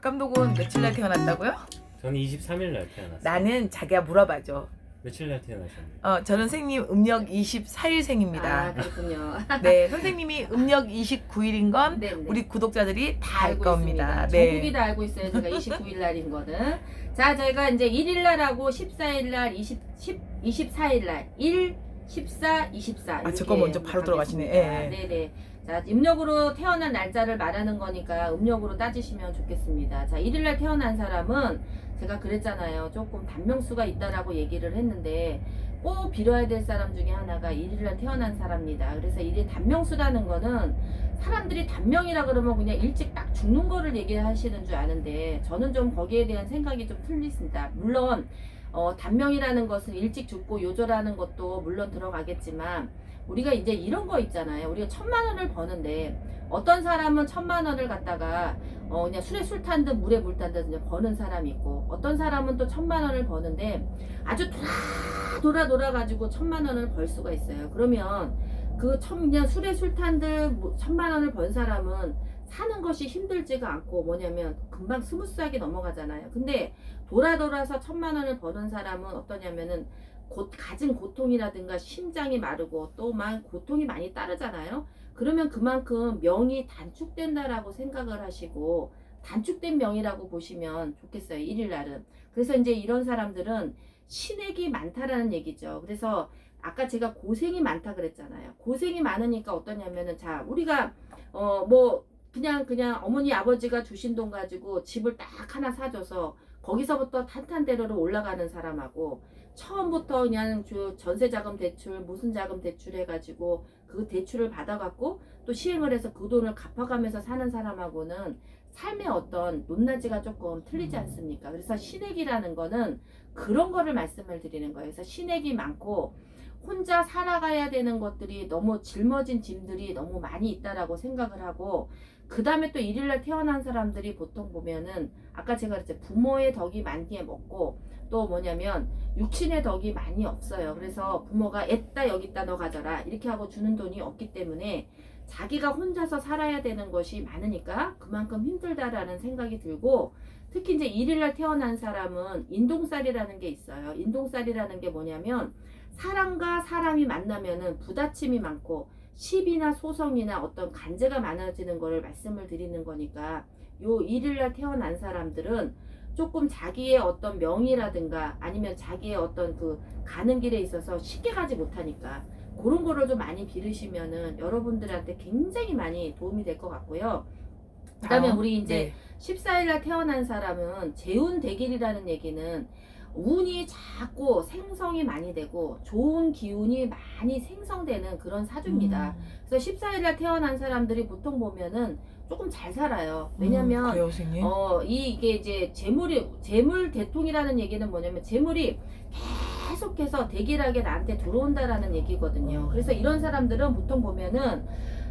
박 감독은 며칠 날 태어났다고요? 저는 23일 날 태어났어요. 나는 자기가 물어봐줘. 며칠 날 태어나셨나요? 어, 저는 선생님 음력 24일생입니다. 아 그렇군요. 네, 선생님이 음력 29일인 건 네, 네. 우리 구독자들이 다 알 알고 겁니다. 있습니다. 네. 전국이 다 알고 있어요. 제가 29일 날인 거는. 자, 저희가 이제 1일 날하고 14일 날, 20, 10, 24일 날, 1, 14, 24. 아, 이렇게 저거 먼저 바로 들어가시네. 가겠습니다. 예, 예. 네네. 자, 음력으로 태어난 날짜를 말하는 거니까 음력으로 따지시면 좋겠습니다. 자, 1일 날 태어난 사람은 제가 그랬잖아요. 조금 단명수가 있다라고 얘기를 했는데 꼭 빌어야 될 사람 중에 하나가 1일 날 태어난 사람입니다. 그래서 이게 단명수라는 거는 사람들이 단명이라 그러면 그냥 일찍 딱 죽는 거를 얘기하시는 줄 아는데 저는 좀 거기에 대한 생각이 좀 틀리습니다. 물론 어, 단명이라는 것은 일찍 죽고 요절하는 것도 물론 들어가겠지만 우리가 이제 이런 거 있잖아요. 우리가 천만 원을 버는데 어떤 사람은 천만 원을 갖다가 어 그냥 술에 술 탄 듯 물에 물 탄 듯 그냥 버는 사람이 있고 어떤 사람은 또 천만 원을 버는데 아주 돌아 돌아 돌아 가지고 천만 원을 벌 수가 있어요. 그러면 그 천, 그냥 술에 술 탄 듯 천만 원을 번 사람은 사는 것이 힘들지가 않고 뭐냐면 금방 스무스하게 넘어가잖아요. 근데 돌아 돌아서 천만 원을 버는 사람은 어떠냐면은 곧 가진 고통이라든가 심장이 마르고 또 막 고통이 많이 따르잖아요. 그러면 그만큼 명이 단축된다라고 생각을 하시고 단축된 명이라고 보시면 좋겠어요. 일일 날은. 그래서 이제 이런 사람들은 신액이 많다라는 얘기죠. 그래서 아까 제가 고생이 많다 그랬잖아요. 고생이 많으니까 어떠냐면은 자 우리가 어 뭐 그냥 그냥 어머니 아버지가 주신 돈 가지고 집을 딱 하나 사줘서 거기서부터 탄탄대로로 올라가는 사람하고 처음부터 그냥 주 전세 자금 대출 무슨 자금 대출 해가지고 그 대출을 받아갖고 또 시행을 해서 그 돈을 갚아가면서 사는 사람하고는 삶의 어떤 높낮이가 조금 틀리지 않습니까? 그래서 신액이라는 거는 그런 거를 말씀을 드리는 거예요. 그래서 신액이 많고 혼자 살아가야 되는 것들이 너무 짊어진 짐들이 너무 많이 있다라고 생각을 하고 그 다음에 또 일일날 태어난 사람들이 보통 보면은 아까 제가 그랬죠 부모의 덕이 많이 먹고 또 뭐냐면 육친의 덕이 많이 없어요. 그래서 부모가 애따 여기 있다 너 가져라 이렇게 하고 주는 돈이 없기 때문에 자기가 혼자서 살아야 되는 것이 많으니까 그만큼 힘들다라는 생각이 들고 특히 이제 일일날 태어난 사람은 인동살이라는 게 있어요. 인동살이라는 게 뭐냐면 사람과 사람이 만나면은 부다침이 많고 시비나 소송이나 어떤 간제가 많아지는 거를 말씀을 드리는 거니까 요 일일날 태어난 사람들은 조금 자기의 어떤 명이라든가 아니면 자기의 어떤 그 가는 길에 있어서 쉽게 가지 못하니까 그런 거를 좀 많이 빌으시면은 여러분들한테 굉장히 많이 도움이 될 것 같고요. 그다음에 다음, 우리 이제 네. 14일 날 태어난 사람은 재운 대길이라는 얘기는 운이 자꾸 생성이 많이 되고 좋은 기운이 많이 생성되는 그런 사주입니다. 음. 그래서 14일날 태어난 사람들이 보통 보면은 조금 잘 살아요. 왜냐면 음, 그래요, 선생님. 어, 이, 이게 이제 재물이, 재물 대통이라는 얘기는 뭐냐면 재물이 계속해서 대길하게 나한테 들어온다라는 얘기거든요. 어. 그래서 이런 사람들은 보통 보면은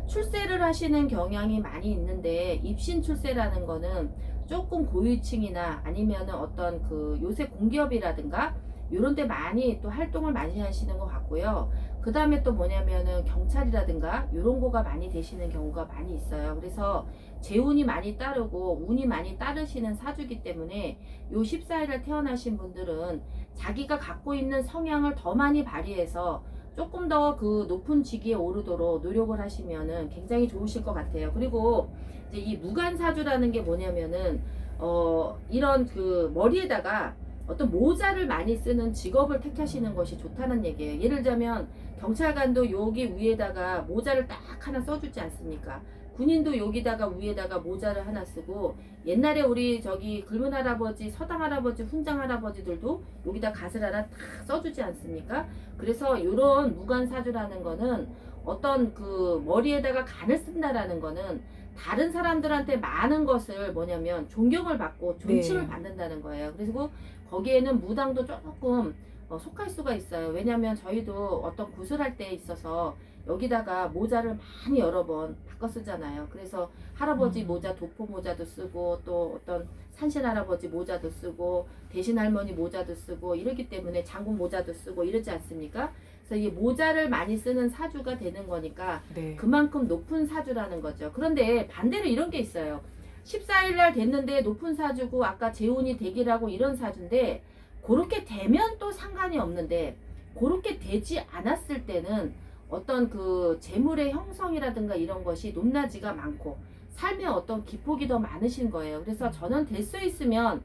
출세를 하시는 경향이 많이 있는데 입신 출세라는 거는 조금 고위층이나 아니면은 어떤 그 요새 공기업이라든가 요런 데 많이 또 활동을 많이 하시는 것 같고요. 그 다음에 또 뭐냐면은 경찰이라든가 요런 거가 많이 되시는 경우가 많이 있어요. 그래서 재운이 많이 따르고 운이 많이 따르시는 사주기 때문에 요 14일에 태어나신 분들은 자기가 갖고 있는 성향을 더 많이 발휘해서 조금 더 그 높은 직위에 오르도록 노력을 하시면은 굉장히 좋으실 것 같아요. 그리고 이제 이 무간사주라는 게 뭐냐면은 어 이런 그 머리에다가 어떤 모자를 많이 쓰는 직업을 택하시는 것이 좋다는 얘기예요. 예를 들자면 경찰관도 여기 위에다가 모자를 딱 하나 써주지 않습니까? 군인도 여기다가 위에다가 모자를 하나 쓰고 옛날에 우리 저기 긁은 할아버지, 서당 할아버지, 훈장 할아버지들도 여기다 갓을 하나 딱 써주지 않습니까? 그래서 이런 무관사주라는 거는 어떤 그 머리에다가 간을 쓴다라는 거는 다른 사람들한테 많은 것을 뭐냐면 존경을 받고 존칭을 네. 받는다는 거예요. 그리고 거기에는 무당도 조금 어, 속할 수가 있어요. 왜냐하면 저희도 어떤 구슬할 때 있어서 여기다가 모자를 많이 여러 번 바꿔 쓰잖아요. 그래서 할아버지 음. 모자, 도포 모자도 쓰고 또 어떤 산신 할아버지 모자도 쓰고 대신 할머니 모자도 쓰고 이러기 때문에 장군 모자도 쓰고 이러지 않습니까? 그래서 이 모자를 많이 쓰는 사주가 되는 거니까 네. 그만큼 높은 사주라는 거죠. 그런데 반대로 이런 게 있어요. 14일 날 됐는데 높은 사주고 아까 재운이 대기라고 이런 사주인데 그렇게 되면 또 상관이 없는데 그렇게 되지 않았을 때는 어떤 그 재물의 형성이라든가 이런 것이 높낮이가 많고 삶의 어떤 기폭이 더 많으신 거예요. 그래서 저는 될 수 있으면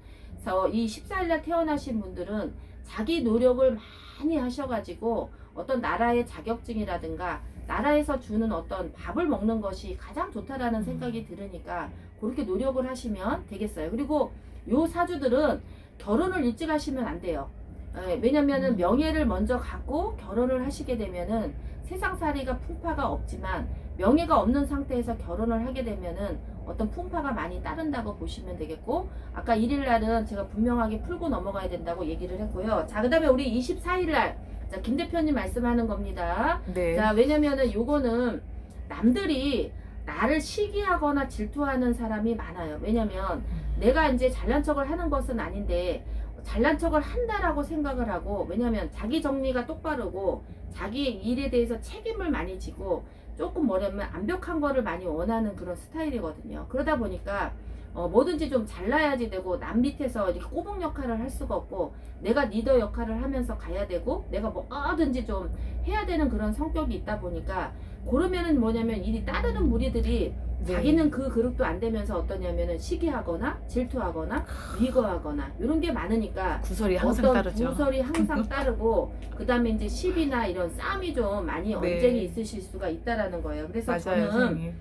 이 14일 날 태어나신 분들은 자기 노력을 많이 하셔가지고 어떤 나라의 자격증이라든가 나라에서 주는 어떤 밥을 먹는 것이 가장 좋다라는 생각이 들으니까 그렇게 노력을 하시면 되겠어요. 그리고 요 사주들은 결혼을 일찍 하시면 안 돼요. 예, 왜냐면은 음. 명예를 먼저 갖고 결혼을 하시게 되면은 세상살이가 풍파가 없지만 명예가 없는 상태에서 결혼을 하게 되면은 어떤 풍파가 많이 따른다고 보시면 되겠고 아까 1일 날은 제가 분명하게 풀고 넘어가야 된다고 얘기를 했고요. 자, 그 다음에 우리 24일 날 자, 김 대표님 말씀하는 겁니다. 네. 자, 왜냐면은 요거는 남들이 나를 시기하거나 질투하는 사람이 많아요. 왜냐면 내가 이제 잘난 척을 하는 것은 아닌데 잘난 척을 한다라고 생각을 하고 왜냐면 자기 정리가 똑바르고 자기 일에 대해서 책임을 많이 지고 조금 뭐냐면 완벽한 거를 많이 원하는 그런 스타일이거든요. 그러다 보니까 어, 뭐든지 좀 잘나야지 되고 남 밑에서 이렇게 꼬북 역할을 할 수가 없고 내가 리더 역할을 하면서 가야 되고 내가 뭐든지 좀 해야 되는 그런 성격이 있다 보니까 그러면은 뭐냐면 이 따르는 무리들이 네. 자기는 그 그룹도 안 되면서 어떠냐면은 시기하거나 질투하거나 위거하거나 이런 게 많으니까 구설이 항상 어떤 따르죠. 구설이 항상 따르고 그다음에 이제 시비나 이런 싸움이 좀 많이 네. 언쟁이 있으실 수가 있다라는 거예요. 그래서 맞아요, 저는 선생님.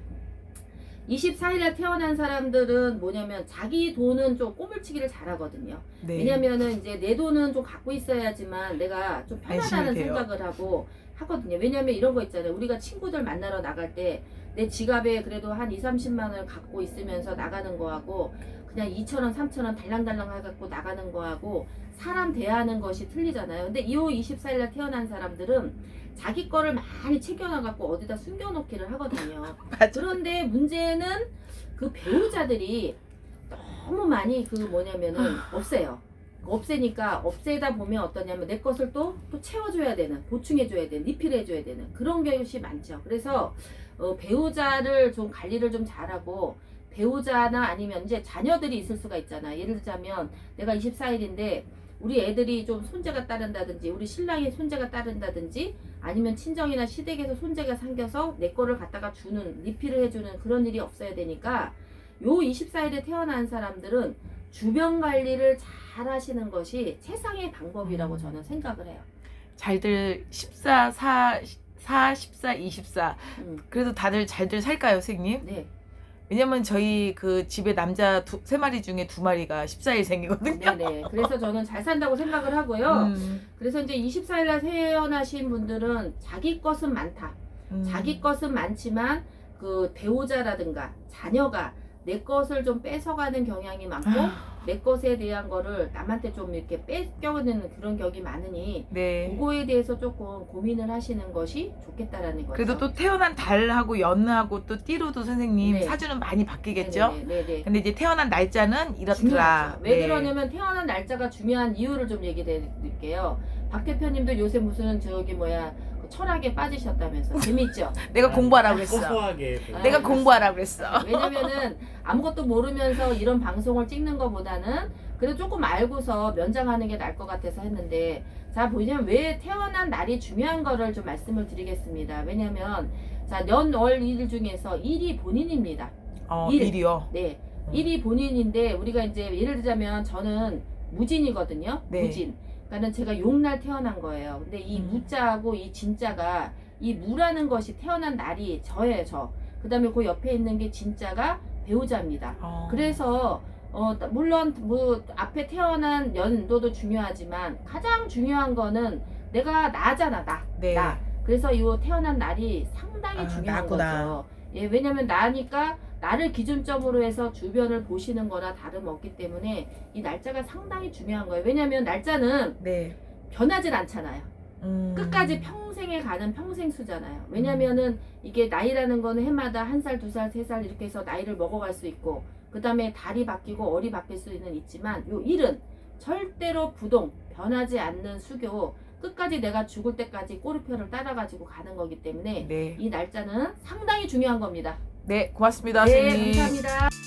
24일에 태어난 사람들은 뭐냐면 자기 돈은 좀 꼬물치기를 잘하거든요. 네. 왜냐면은 이제 내 돈은 좀 갖고 있어야지만 내가 좀 편하다는 안심이 돼요. 생각을 하고 하거든요. 왜냐면 이런 거 있잖아요. 우리가 친구들 만나러 나갈 때 내 지갑에 그래도 한 2, 30만 원을 갖고 있으면서 나가는 거하고 그냥 2천 원, 3천 원 달랑달랑 해갖고 나가는 거하고 사람 대하는 것이 틀리잖아요. 근데 이 24일날 태어난 사람들은 자기 거를 많이 챙겨놔갖고 어디다 숨겨놓기를 하거든요. 맞아. 그런데 문제는 그 배우자들이 너무 많이 그 뭐냐면은 없애요. 없애니까 없애다 보면 어떠냐면 내 것을 또, 또 채워줘야 되는, 보충해줘야 되는, 리필해줘야 되는 그런 것이 많죠. 그래서 어, 배우자를 좀 관리를 좀 잘하고 배우자나 아니면 이제 자녀들이 있을 수가 있잖아. 예를 들자면 내가 24일인데 우리 애들이 좀 손재가 따른다든지 우리 신랑이 손재가 따른다든지 아니면 친정이나 시댁에서 손재가 생겨서 내 거를 갖다가 주는 리필을 해주는 그런 일이 없어야 되니까 요 24일에 태어난 사람들은 주변 관리를 잘 하시는 것이 최상의 방법이라고 음. 저는 생각을 해요. 잘들 14, 4, 4, 14, 24. 음, 그래도 다들 잘들 살까요, 선생님? 네. 왜냐면 저희 그 집에 남자 두, 세 마리 중에 두 마리가 14일 생이거든요. 네네. 그래서 저는 잘 산다고 생각을 하고요. 음, 그래서 이제 24일 날 태어나신 분들은 자기 것은 많다. 음. 자기 것은 많지만 그 배우자라든가 자녀가 내 것을 좀 뺏어가는 경향이 많고 아, 내 것에 대한 거를 남한테 좀 이렇게 뺏겨는 그런 격이 많으니 네. 그거에 대해서 조금 고민을 하시는 것이 좋겠다라는 거죠. 그래도 또 태어난 달하고 연하고 또 띠로도 선생님 네. 사주는 많이 바뀌겠죠? 네네. 네네. 근데 이제 태어난 날짜는 이렇더라. 중요하죠. 왜 네. 그러냐면 태어난 날짜가 중요한 이유를 좀 얘기해 드릴게요. 박 대표님도 요새 무슨 저기 뭐야 그 철학에 빠지셨다면서 재밌죠? 내가 공부하라고 했어. 소소하게. 그- 내가 아, 공부하라고 했어. 왜냐면은 아무것도 모르면서 이런 방송을 찍는 것보다는 그래도 조금 알고서 면장하는 게 나을 것 같아서 했는데 자 보시면 왜 태어난 날이 중요한 거를 좀 말씀을 드리겠습니다. 왜냐면 자 년월 일 중에서 일이 본인입니다. 어, 일. 일이요. 네, 음. 일이 본인인데 우리가 이제 예를 들자면 저는 무진이거든요. 네. 무진. 그러니까는 제가 용날 태어난 거예요. 근데 이 음. 무자하고 이 진자가 이 무라는 것이 태어난 날이 저예요, 저. 그다음에 그 옆에 있는 게 진자가 배우자입니다. 어. 그래서 어 물론 뭐 앞에 태어난 연도도 중요하지만 가장 중요한 거는 내가 나잖아, 나. 네. 나. 그래서 이 태어난 날이 상당히 아, 중요한 나구나. 거죠. 예, 왜냐면 나니까 나를 기준점으로 해서 주변을 보시는 거나 다름없기 때문에 이 날짜가 상당히 중요한 거예요. 왜냐면 날짜는 네. 변하질 않잖아요. 음. 끝까지 평생에 가는 평생 수잖아요. 왜냐면은 이게 나이라는 거는 해마다 한 살, 두 살, 세 살 이렇게 해서 나이를 먹어갈 수 있고 그 다음에 달이 바뀌고 월이 바뀔 수는 있지만 요 일은 절대로 부동 변하지 않는 수교 끝까지 내가 죽을 때까지 꼬리표를 따라가지고 가는 거기 때문에 네. 이 날짜는 상당히 중요한 겁니다. 네, 고맙습니다, 네, 선생님. 감사합니다.